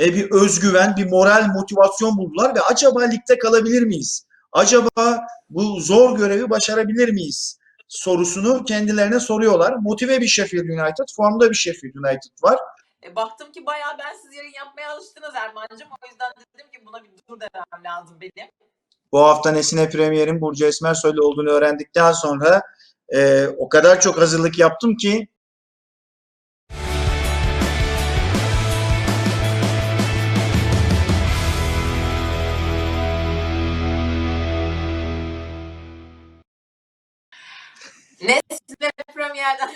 e, bir özgüven, bir moral, motivasyon buldular ve acaba ligde kalabilir miyiz? Acaba bu zor görevi başarabilir miyiz? sorusunu kendilerine soruyorlar. Motive bir Sheffield United, formda bir Sheffield United var. E, baktım ki bayağı ben siz yayın yapmaya alıştınız Erman'cığım. O yüzden dedim ki buna bir dur demem lazım benim. Bu hafta Nesine Premier'in Burcu Esmersoy'la olduğunu öğrendikten sonra e, o kadar çok hazırlık yaptım ki Nesne Premier'den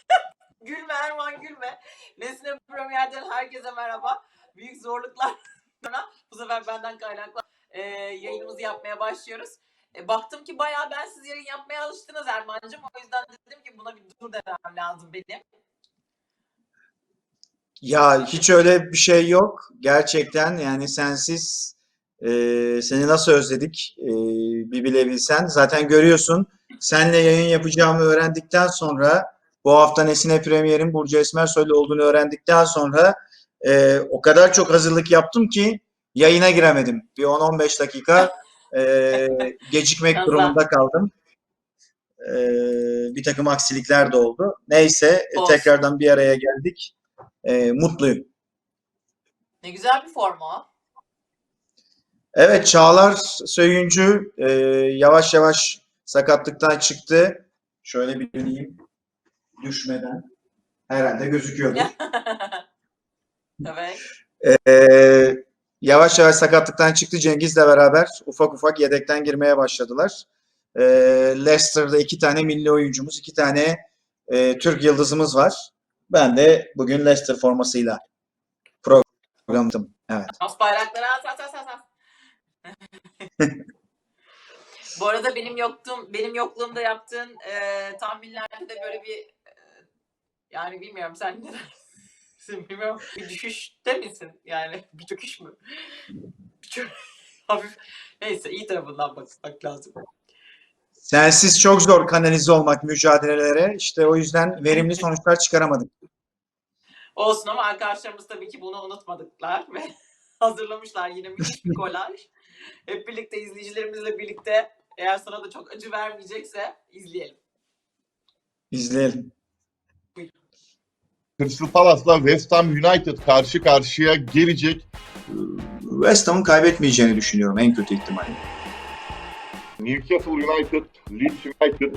gülme Erman gülme. Nesne Premier'den herkese merhaba. Büyük zorluklar sonra bu sefer benden kaynaklı e, yayınımızı yapmaya başlıyoruz. E, baktım ki bayağı ben siz yayın yapmaya alıştınız Erman'cığım. O yüzden dedim ki buna bir dur demem lazım benim. Ya hiç öyle bir şey yok. Gerçekten yani sensiz e, seni nasıl özledik e, bir bilebilsen. Zaten görüyorsun senle yayın yapacağımı öğrendikten sonra bu hafta Nesine Premier'in Burcu Esmersoy'la olduğunu öğrendikten sonra e, o kadar çok hazırlık yaptım ki yayına giremedim. Bir 10-15 dakika e, gecikmek durumunda kaldım. E, bir takım aksilikler de oldu. Neyse e, Olsun. tekrardan bir araya geldik. E, mutluyum. Ne güzel bir form o. Evet Çağlar Söyüncü e, yavaş yavaş sakatlıktan çıktı. Şöyle bir döneyim düşmeden. Herhalde gözüküyordu. evet. E, yavaş yavaş sakatlıktan çıktı Cengiz'le beraber ufak ufak yedekten girmeye başladılar. E, Leicester'da iki tane milli oyuncumuz, iki tane e, Türk yıldızımız var. Ben de bugün Leicester formasıyla programdım. Evet. As bayrakları as. Bu arada benim yoktuğum, benim yokluğumda yaptığın e, tahminlerde de böyle bir e, yani bilmiyorum sen ne dersin bilmiyorum. Bir düşüşte misin? Yani bir çöküş mü? Bir hafif neyse iyi tarafından bakmak lazım. Sensiz çok zor kanalize olmak mücadelelere. İşte o yüzden verimli sonuçlar çıkaramadık. Olsun ama arkadaşlarımız tabii ki bunu unutmadıklar ve hazırlamışlar yine müthiş bir kolaj. Hep birlikte izleyicilerimizle birlikte eğer sana da çok acı vermeyecekse izleyelim. İzleyelim. Crystal Palace'la West Ham United karşı karşıya gelecek. West Ham'ın kaybetmeyeceğini düşünüyorum en kötü ihtimalle. Newcastle United, Leeds United,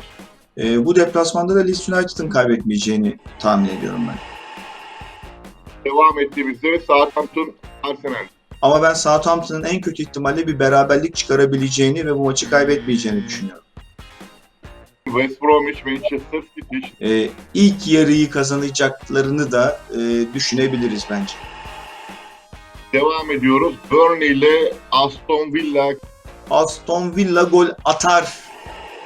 Ee, bu deplasmanda da Leeds United'ın kaybetmeyeceğini tahmin ediyorum ben. devam ettiğimizde Southampton, Arsenal. Ama ben Southampton'ın en kötü ihtimalle bir beraberlik çıkarabileceğini ve bu maçı kaybetmeyeceğini düşünüyorum. West Bromwich, Manchester City, Ee, ilk yarıyı kazanacaklarını da e, düşünebiliriz bence. devam ediyoruz. Burnley ile Aston Villa, Aston Villa gol atar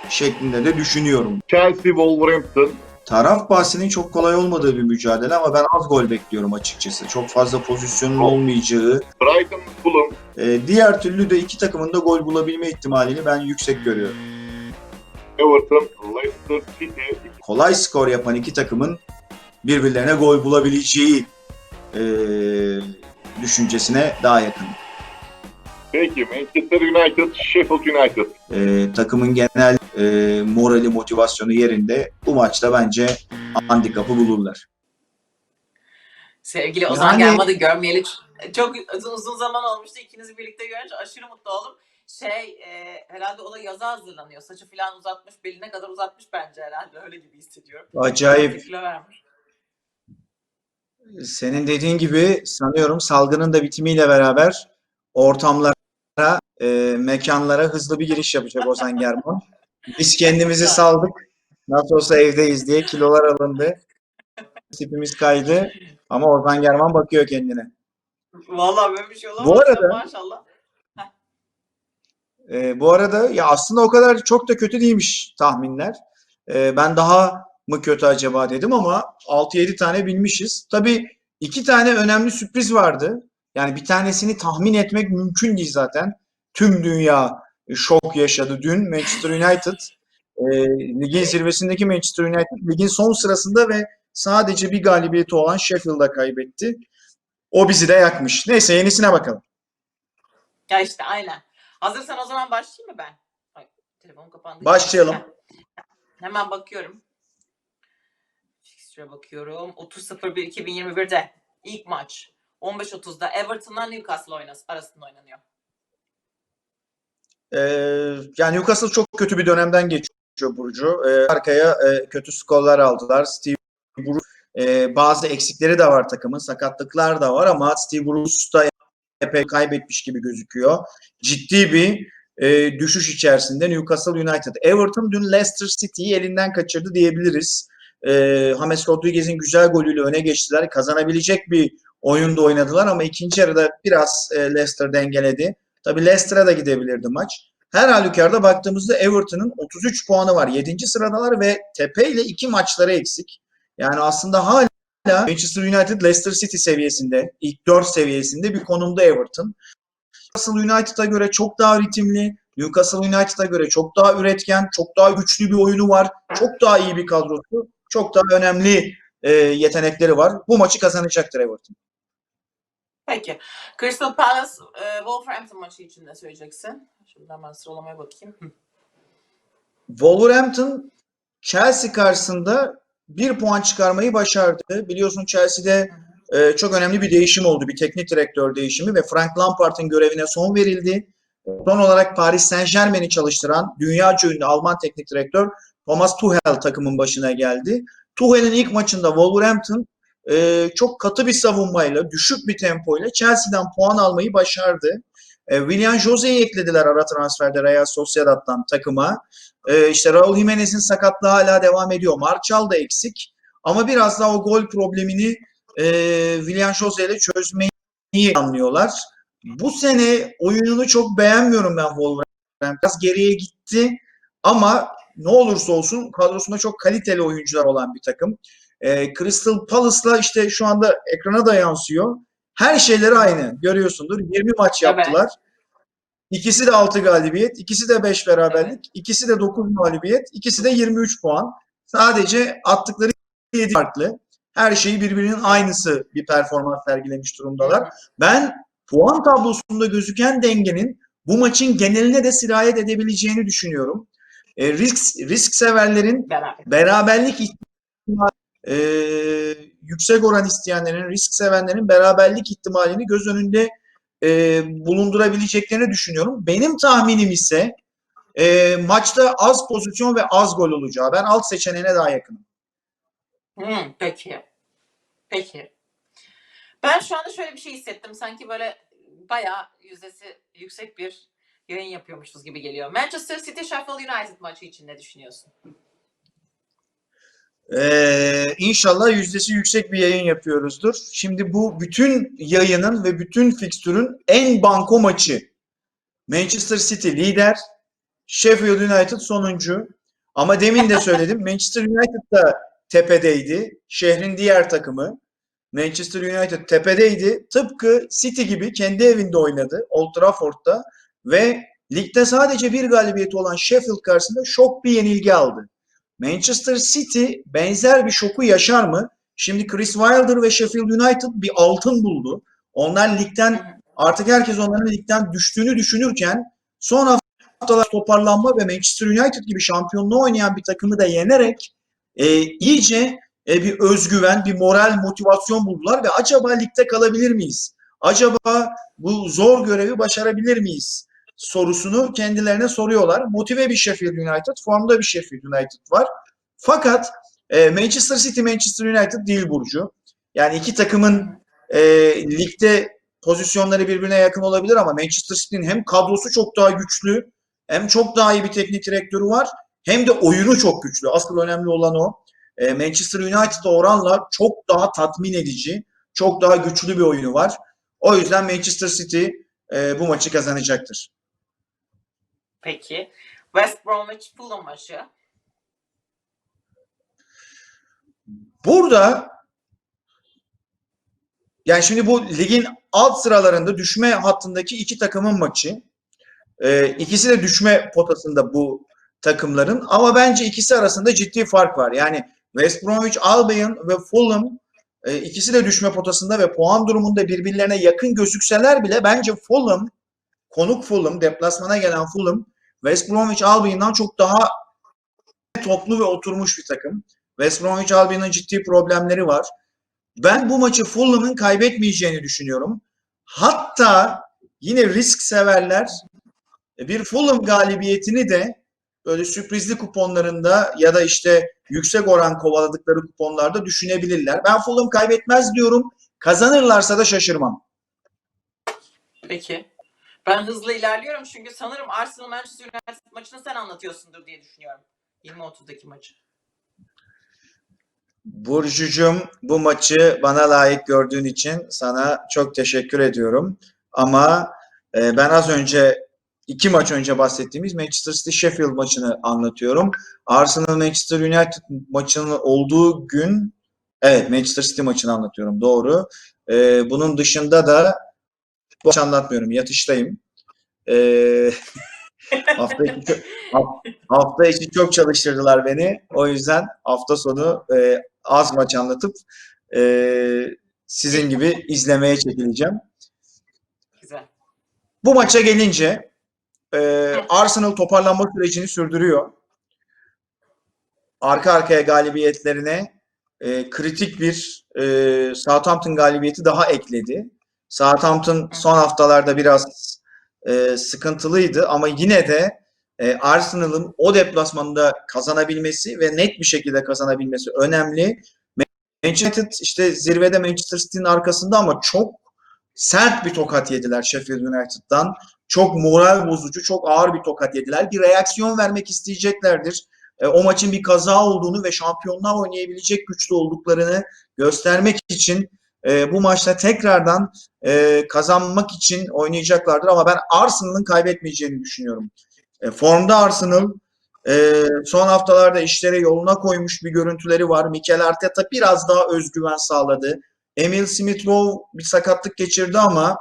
şeklinde de düşünüyorum. Chelsea, Wolverhampton, Taraf bahsinin çok kolay olmadığı bir mücadele ama ben az gol bekliyorum açıkçası. Çok fazla pozisyonun olmayacağı. Brighton, Fulham, Ee, diğer türlü de iki takımın da gol bulabilme ihtimalini ben yüksek görüyorum. Everton, Leicester City, Kolay skor yapan iki takımın birbirlerine gol bulabileceği ee, düşüncesine daha yakın. Peki Manchester United, Sheffield United. Ee, takımın genel ee, morali, motivasyonu yerinde. Bu maçta bence handikapı bulurlar. Sevgili Ozan Yani- Gelmad'ı görmeyeli çok uzun, uzun zaman olmuştu. İkinizi birlikte görünce aşırı mutlu oldum. Şey e, herhalde o da yaza hazırlanıyor. Saçı falan uzatmış, beline kadar uzatmış bence herhalde. Öyle gibi hissediyorum. Acayip. Senin dediğin gibi sanıyorum salgının da bitimiyle beraber ortamlara, e, mekanlara hızlı bir giriş yapacak Ozan Germon. Biz kendimizi saldık. Nasıl olsa evdeyiz diye kilolar alındı. Tipimiz kaydı. Ama Ozan Germán bakıyor kendine. Vallahi böyle bir şey olamaz. Bu arada- Maşallah. E, bu arada ya aslında o kadar çok da kötü değilmiş tahminler. E, ben daha mı kötü acaba dedim ama 6-7 tane bilmişiz. Tabii iki tane önemli sürpriz vardı. Yani bir tanesini tahmin etmek mümkün değil zaten. Tüm dünya şok yaşadı dün Manchester United. E, ligin zirvesindeki Manchester United ligin son sırasında ve sadece bir galibiyeti olan Sheffield'a kaybetti. O bizi de yakmış. Neyse yenisine bakalım. Ya işte aynen. Hazırsan o zaman başlayayım mı ben? Ay, telefon kapandı. Başlayalım. Hemen bakıyorum. Fixture'a bakıyorum. 30.01.2021'de ilk maç. 15.30'da Everton'la Newcastle oynası, arasında oynanıyor. Ee, yani Newcastle çok kötü bir dönemden geçiyor Burcu. Ee, arkaya e, kötü skorlar aldılar. Steve Bruce e, bazı eksikleri de var takımın. Sakatlıklar da var ama Steve Bruce da epey kaybetmiş gibi gözüküyor. Ciddi bir e, düşüş içerisinde Newcastle United. Everton dün Leicester City'yi elinden kaçırdı diyebiliriz. E, James Rodriguez'in güzel golüyle öne geçtiler. Kazanabilecek bir oyunda oynadılar ama ikinci yarıda biraz e, Leicester dengeledi. Tabii Leicester'a da gidebilirdi maç. Her halükarda baktığımızda Everton'ın 33 puanı var. 7. sıradalar ve Tepe ile iki maçları eksik. Yani aslında hala Manchester United Leicester City seviyesinde, ilk 4 seviyesinde bir konumda Everton. Newcastle United'a göre çok daha ritimli, Newcastle United'a göre çok daha üretken, çok daha güçlü bir oyunu var, çok daha iyi bir kadrosu, çok daha önemli e, yetenekleri var. Bu maçı kazanacaktır Everton. Peki. Crystal Palace e, Wolverhampton maçı için ne söyleyeceksin? Şimdi hemen sıralamaya bakayım. Wolverhampton Chelsea karşısında bir puan çıkarmayı başardı. Biliyorsun Chelsea'de e, çok önemli bir değişim oldu. Bir teknik direktör değişimi ve Frank Lampard'ın görevine son verildi. Son olarak Paris Saint Germain'i çalıştıran dünya ünlü Alman teknik direktör Thomas Tuchel takımın başına geldi. Tuchel'in ilk maçında Wolverhampton e, çok katı bir savunmayla, düşük bir tempoyla Chelsea'den puan almayı başardı. E, William Jose'yi eklediler ara transferde Real Sociedad'dan takıma. E, işte Raul Jimenez'in sakatlığı hala devam ediyor. Marçal da eksik. Ama biraz daha o gol problemini e, William Jose ile çözmeyi anlıyorlar. Bu sene oyununu çok beğenmiyorum ben Wolverhampton. Biraz geriye gitti ama ne olursa olsun kadrosunda çok kaliteli oyuncular olan bir takım. E, Crystal Palace'la işte şu anda ekrana da yansıyor. Her şeyleri aynı. Görüyorsundur. 20 maç yaptılar. İkisi de 6 galibiyet, ikisi de 5 beraberlik, ikisi de 9 mağlubiyet, ikisi de 23 puan. Sadece attıkları 7 farklı. Her şeyi birbirinin aynısı bir performans sergilemiş durumdalar. Ben puan tablosunda gözüken dengenin bu maçın geneline de sirayet edebileceğini düşünüyorum. E, risk risk severlerin Beraber. beraberlik ihtimali e, yüksek oran isteyenlerin, risk sevenlerin beraberlik ihtimalini göz önünde e, bulundurabileceklerini düşünüyorum. Benim tahminim ise e, maçta az pozisyon ve az gol olacağı. Ben alt seçeneğine daha yakınım. Hmm, peki. Peki. Ben şu anda şöyle bir şey hissettim. Sanki böyle bayağı yüzdesi yüksek bir yayın yapıyormuşuz gibi geliyor. Manchester City Sheffield United maçı için ne düşünüyorsun? Ee, inşallah yüzdesi yüksek bir yayın yapıyoruzdur. Şimdi bu bütün yayının ve bütün fikstürün en banko maçı. Manchester City lider, Sheffield United sonuncu. Ama demin de söyledim Manchester United da tepedeydi. Şehrin diğer takımı. Manchester United tepedeydi. Tıpkı City gibi kendi evinde oynadı Old Trafford'da ve ligde sadece bir galibiyeti olan Sheffield karşısında şok bir yenilgi aldı. Manchester City benzer bir şoku yaşar mı? Şimdi Chris Wilder ve Sheffield United bir altın buldu. Onlar ligden artık herkes onların ligden düştüğünü düşünürken son haftalar toparlanma ve Manchester United gibi şampiyonluğu oynayan bir takımı da yenerek e, iyice e, bir özgüven, bir moral, motivasyon buldular ve acaba ligde kalabilir miyiz? Acaba bu zor görevi başarabilir miyiz? Sorusunu kendilerine soruyorlar. Motive bir Sheffield United, formda bir Sheffield United var. Fakat e, Manchester City, Manchester United değil Burcu. Yani iki takımın e, ligde pozisyonları birbirine yakın olabilir ama Manchester City'nin hem kadrosu çok daha güçlü, hem çok daha iyi bir teknik direktörü var, hem de oyunu çok güçlü. Asıl önemli olan o. E, Manchester United'a oranla çok daha tatmin edici, çok daha güçlü bir oyunu var. O yüzden Manchester City e, bu maçı kazanacaktır. Peki. West Bromwich Fulham maçı. Burada yani şimdi bu ligin alt sıralarında düşme hattındaki iki takımın maçı. Ee, ikisi de düşme potasında bu takımların ama bence ikisi arasında ciddi fark var. Yani West Bromwich Albion ve Fulham E, ikisi de düşme potasında ve puan durumunda birbirlerine yakın gözükseler bile bence Fulham, konuk Fulham, deplasmana gelen Fulham, West Bromwich Albion'dan çok daha toplu ve oturmuş bir takım. West Bromwich Albion'ın ciddi problemleri var. Ben bu maçı Fulham'ın kaybetmeyeceğini düşünüyorum. Hatta yine risk severler e, bir Fulham galibiyetini de böyle sürprizli kuponlarında ya da işte yüksek oran kovaladıkları kuponlarda düşünebilirler. Ben Fulham kaybetmez diyorum. Kazanırlarsa da şaşırmam. Peki. Ben hızlı ilerliyorum çünkü sanırım Arsenal Manchester United maçını sen anlatıyorsundur diye düşünüyorum. 20-30'daki maçı. Burcucum bu maçı bana layık gördüğün için sana çok teşekkür ediyorum. Ama e, ben az önce iki maç önce bahsettiğimiz Manchester City Sheffield maçını anlatıyorum. Arsenal Manchester United maçının olduğu gün evet Manchester City maçını anlatıyorum doğru. E, bunun dışında da bu maçı anlatmıyorum yatıştayım. E, hafta içi çok, hafta içi çok çalıştırdılar beni. O yüzden hafta sonu e, az maç anlatıp e, sizin gibi izlemeye çekileceğim. Güzel. Bu maça gelince e, Arsenal toparlanma sürecini sürdürüyor. Arka arkaya galibiyetlerine e, kritik bir e, Southampton galibiyeti daha ekledi. Southampton son haftalarda biraz e, sıkıntılıydı ama yine de e, Arsenal'ın o deplasmanda kazanabilmesi ve net bir şekilde kazanabilmesi önemli. Manchester United işte zirvede Manchester City'nin arkasında ama çok sert bir tokat yediler Sheffield United'dan. Çok moral bozucu, çok ağır bir tokat yediler. Bir reaksiyon vermek isteyeceklerdir. E, o maçın bir kaza olduğunu ve şampiyonluğa oynayabilecek güçlü olduklarını göstermek için e, bu maçta tekrardan e, kazanmak için oynayacaklardır. Ama ben Arsenal'ın kaybetmeyeceğini düşünüyorum. E, formda Arsenal e, son haftalarda işleri yoluna koymuş bir görüntüleri var. Mikel Arteta biraz daha özgüven sağladı. Emil Smith-Rowe bir sakatlık geçirdi ama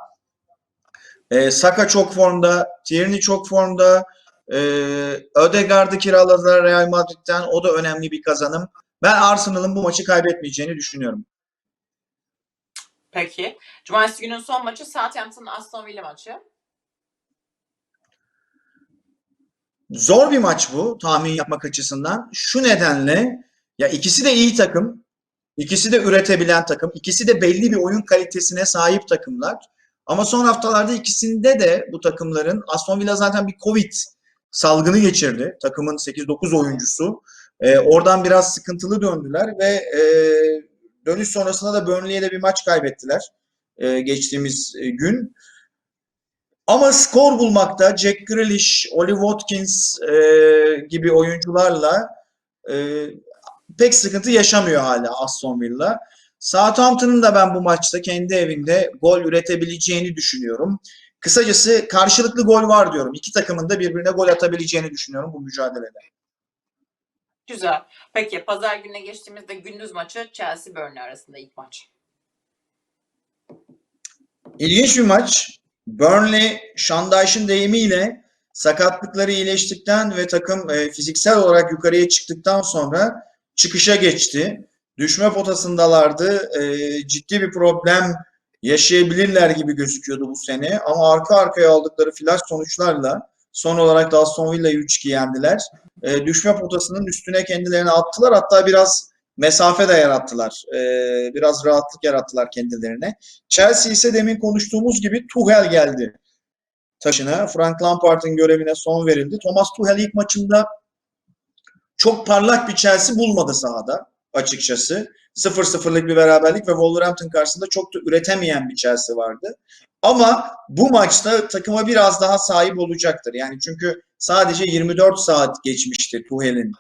e, Saka çok formda, Tierney çok formda. E, Ödegaard'ı kiraladılar Real Madrid'den. O da önemli bir kazanım. Ben Arsenal'ın bu maçı kaybetmeyeceğini düşünüyorum. Peki. Cumartesi günün son maçı Southampton Aston Villa maçı. Zor bir maç bu tahmin yapmak açısından. Şu nedenle ya ikisi de iyi takım. İkisi de üretebilen takım. ikisi de belli bir oyun kalitesine sahip takımlar. Ama son haftalarda ikisinde de bu takımların Aston Villa zaten bir Covid salgını geçirdi. Takımın 8-9 oyuncusu. Ee, oradan biraz sıkıntılı döndüler ve e, dönüş sonrasında da Burnley'e de bir maç kaybettiler e, geçtiğimiz e, gün. Ama skor bulmakta Jack Grealish, Oli Watkins e, gibi oyuncularla e, pek sıkıntı yaşamıyor hala Aston Villa. Southampton'ın da ben bu maçta kendi evinde gol üretebileceğini düşünüyorum. Kısacası karşılıklı gol var diyorum. İki takımın da birbirine gol atabileceğini düşünüyorum bu mücadelede. Güzel. Peki pazar gününe geçtiğimizde gündüz maçı Chelsea Burnley arasında ilk maç. İlginç bir maç. Burnley, Şandayş'ın deyimiyle sakatlıkları iyileştikten ve takım e, fiziksel olarak yukarıya çıktıktan sonra çıkışa geçti. Düşme potasındalardı. E, ciddi bir problem yaşayabilirler gibi gözüküyordu bu sene. Ama arka arkaya aldıkları flash sonuçlarla son olarak da Aston Villa'yı 3-2 yendiler. E, düşme potasının üstüne kendilerini attılar. Hatta biraz mesafe de yarattılar. E, biraz rahatlık yarattılar kendilerine. Chelsea ise demin konuştuğumuz gibi Tuchel geldi taşına. Frank Lampard'ın görevine son verildi. Thomas Tuchel ilk maçında çok parlak bir Chelsea bulmadı sahada açıkçası. 0-0'lık bir beraberlik ve Wolverhampton karşısında çok da üretemeyen bir Chelsea vardı. Ama bu maçta takıma biraz daha sahip olacaktır. Yani çünkü sadece 24 saat geçmişti Tuchel'in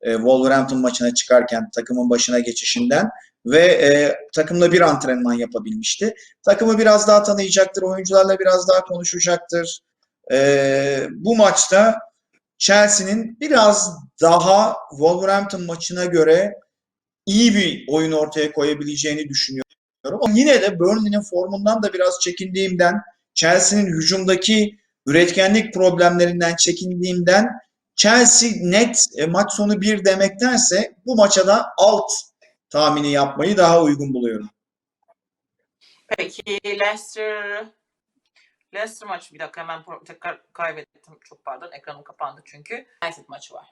e, Wolverhampton maçına çıkarken takımın başına geçişinden ve e, takımla bir antrenman yapabilmişti. Takımı biraz daha tanıyacaktır, oyuncularla biraz daha konuşacaktır. E, bu maçta Chelsea'nin biraz daha Wolverhampton maçına göre iyi bir oyun ortaya koyabileceğini düşünüyorum. Ama yine de Burnley'nin formundan da biraz çekindiğimden, Chelsea'nin hücumdaki üretkenlik problemlerinden çekindiğimden Chelsea net e, maç sonu bir demektense bu maça da alt tahmini yapmayı daha uygun buluyorum. Peki Leicester Leicester maçı bir dakika hemen tekrar kaybettim. Çok pardon ekranım kapandı çünkü. United maçı var.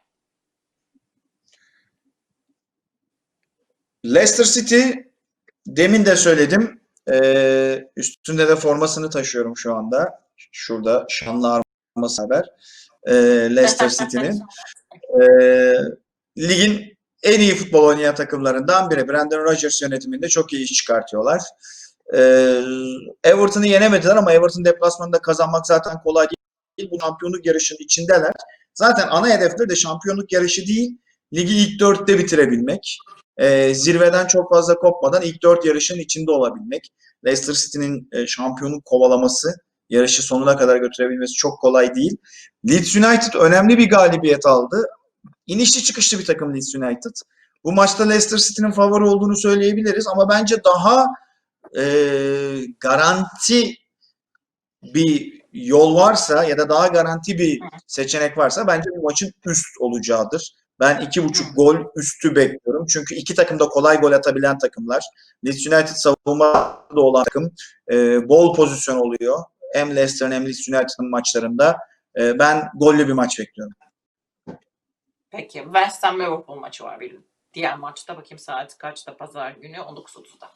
Leicester City demin de söyledim. Ee, üstünde de formasını taşıyorum şu anda. Şurada şanlı arması haber. Ee, Leicester City'nin. Ee, ligin en iyi futbol oynayan takımlarından biri. Brandon Rodgers yönetiminde çok iyi iş çıkartıyorlar. Ee, Everton'ı yenemediler ama Everton deplasmanında kazanmak zaten kolay değil. Bu şampiyonluk yarışının içindeler. Zaten ana hedefleri de şampiyonluk yarışı değil, ligi ilk dörtte bitirebilmek. Ee, zirveden çok fazla kopmadan ilk dört yarışın içinde olabilmek. Leicester City'nin e, şampiyonluk kovalaması, yarışı sonuna kadar götürebilmesi çok kolay değil. Leeds United önemli bir galibiyet aldı. İnişli çıkışlı bir takım Leeds United. Bu maçta Leicester City'nin favori olduğunu söyleyebiliriz ama bence daha e, garanti bir yol varsa ya da daha garanti bir seçenek varsa bence bu maçın üst olacağıdır. Ben iki buçuk gol üstü bekliyorum. Çünkü iki takım da kolay gol atabilen takımlar. Leeds United savunmada olan takım e, bol pozisyon oluyor. Hem Leicester'ın hem Leeds United'ın maçlarında. E, ben gollü bir maç bekliyorum. Peki West Ham Liverpool maçı var bir diğer maçta. Bakayım saat kaçta pazar günü 19.30'da.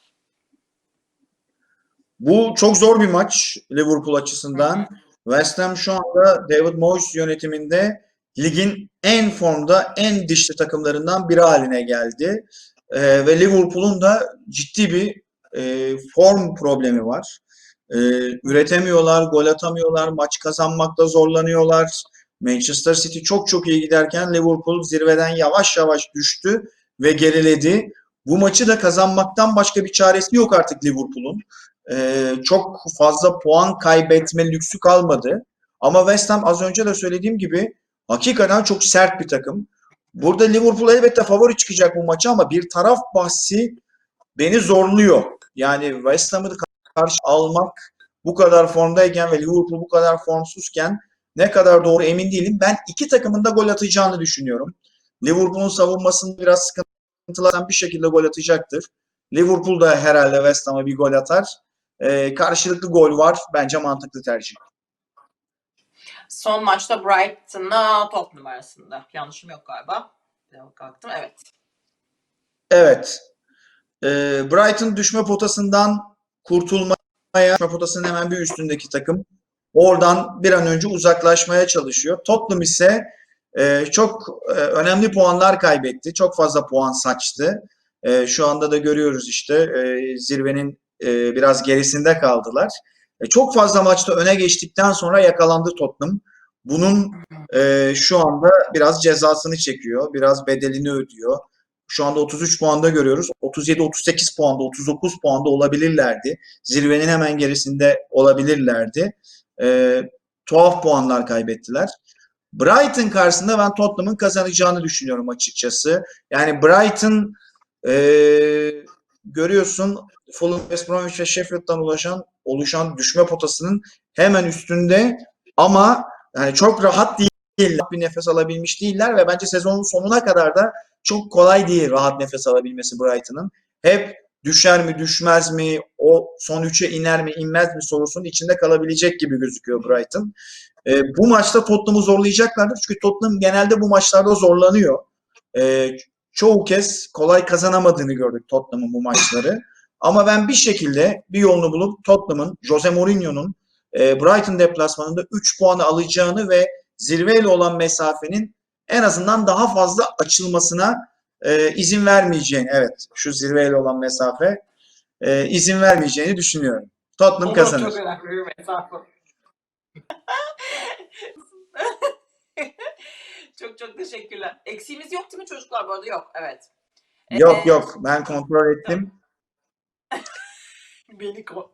Bu çok zor bir maç Liverpool açısından. West Ham şu anda David Moyes yönetiminde ligin en formda, en dişli takımlarından biri haline geldi. Ee, ve Liverpool'un da ciddi bir e, form problemi var. Ee, üretemiyorlar, gol atamıyorlar, maç kazanmakta zorlanıyorlar. Manchester City çok çok iyi giderken Liverpool zirveden yavaş yavaş düştü ve geriledi. Bu maçı da kazanmaktan başka bir çaresi yok artık Liverpool'un. Ee, çok fazla puan kaybetme lüksü kalmadı. Ama West Ham az önce de söylediğim gibi hakikaten çok sert bir takım. Burada Liverpool elbette favori çıkacak bu maça ama bir taraf bahsi beni zorluyor. Yani West Ham'ı karşı almak bu kadar formdayken ve Liverpool bu kadar formsuzken ne kadar doğru emin değilim. Ben iki takımın da gol atacağını düşünüyorum. Liverpool'un savunmasını biraz sıkıntılardan bir şekilde gol atacaktır. Liverpool da herhalde West Ham'a bir gol atar. Ee, karşılıklı gol var. Bence mantıklı tercih. Son maçta Brighton'la Tottenham arasında. Yanlışım yok galiba. Kalktım. Evet. Evet. Ee, Brighton düşme potasından kurtulmaya, düşme potasının hemen bir üstündeki takım. Oradan bir an önce uzaklaşmaya çalışıyor. Tottenham ise e, çok e, önemli puanlar kaybetti. Çok fazla puan saçtı. E, şu anda da görüyoruz işte e, zirvenin e, biraz gerisinde kaldılar. E, çok fazla maçta öne geçtikten sonra yakalandı Tottenham. Bunun e, şu anda biraz cezasını çekiyor. Biraz bedelini ödüyor. Şu anda 33 puanda görüyoruz. 37-38 puanda, 39 puanda olabilirlerdi. Zirvenin hemen gerisinde olabilirlerdi. E, tuhaf puanlar kaybettiler. Brighton karşısında ben Tottenham'ın kazanacağını düşünüyorum açıkçası. Yani Brighton e, görüyorsun Fulham, West Bromwich ve Sheffield'dan ulaşan oluşan düşme potasının hemen üstünde ama yani çok rahat değiller. Bir nefes alabilmiş değiller ve bence sezonun sonuna kadar da çok kolay değil rahat nefes alabilmesi Brighton'ın. Hep düşer mi düşmez mi o son üçe iner mi inmez mi sorusunun içinde kalabilecek gibi gözüküyor Brighton. E, bu maçta Tottenham'ı zorlayacaklardır. Çünkü Tottenham genelde bu maçlarda zorlanıyor. E, çoğu kez kolay kazanamadığını gördük Tottenham'ın bu maçları. Ama ben bir şekilde bir yolunu bulup Tottenham'ın, Jose Mourinho'nun e, Brighton deplasmanında 3 puanı alacağını ve zirveyle olan mesafenin en azından daha fazla açılmasına e, izin vermeyeceğini, evet şu zirveyle olan mesafe e, izin vermeyeceğini düşünüyorum. Tottenham Olur, kazanır. Çok önemli bir mesafe. çok çok teşekkürler. Eksiğimiz yok değil mi çocuklar bu arada? Yok. Evet. Yok Ee, yok ben kontrol ettim. Beni ko-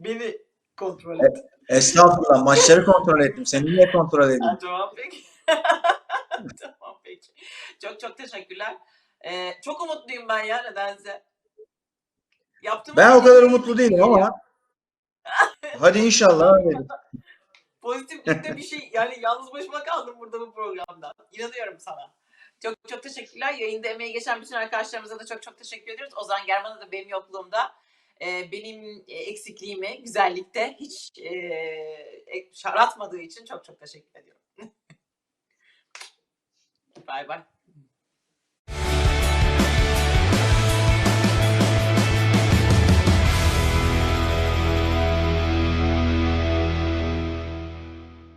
beni kontrol et. Estağfurullah maçları kontrol ettim. Seni niye kontrol edeyim? Ha, tamam peki. tamam peki. Çok çok teşekkürler. Ee, çok umutluyum ben ya nedense. Yaptığım Ben o kadar umutlu değilim ama hadi inşallah. Pozitiflikte bir şey yani yalnız başıma kaldım burada bu programda. İnanıyorum sana. Çok çok teşekkürler. Yayında emeği geçen bütün arkadaşlarımıza da çok çok teşekkür ediyoruz. Ozan German'a da benim yokluğumda e, benim e, eksikliğimi güzellikte hiç e, e, şaratmadığı için çok çok teşekkür ediyorum. bay bay.